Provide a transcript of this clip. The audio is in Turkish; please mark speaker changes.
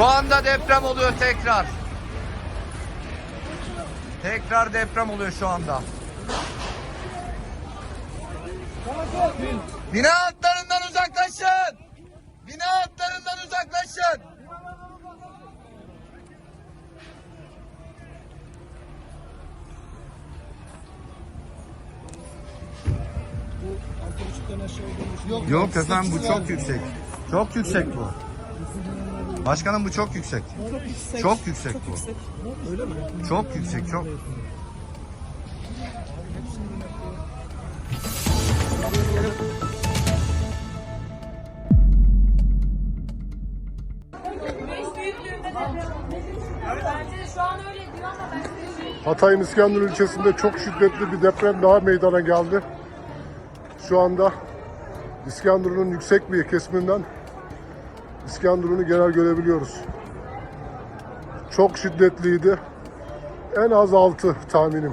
Speaker 1: Şu anda deprem oluyor tekrar. Tekrar deprem oluyor şu anda. Bina hatlarından uzaklaşın. Bina hatlarından uzaklaşın. Yok efendim bu çok yüksek. Çok yüksek bu. Başkanım bu çok yüksek. Çok yüksek bu. Çok yüksek çok.
Speaker 2: Şu an öyle diyor ama ben size
Speaker 3: Hatay'ın İskenderun ilçesinde çok şiddetli bir deprem daha meydana geldi. Şu anda İskenderun'un yüksek bir kesiminden İskenderun'u genel görebiliyoruz. Çok şiddetliydi. En az 6 tahminim.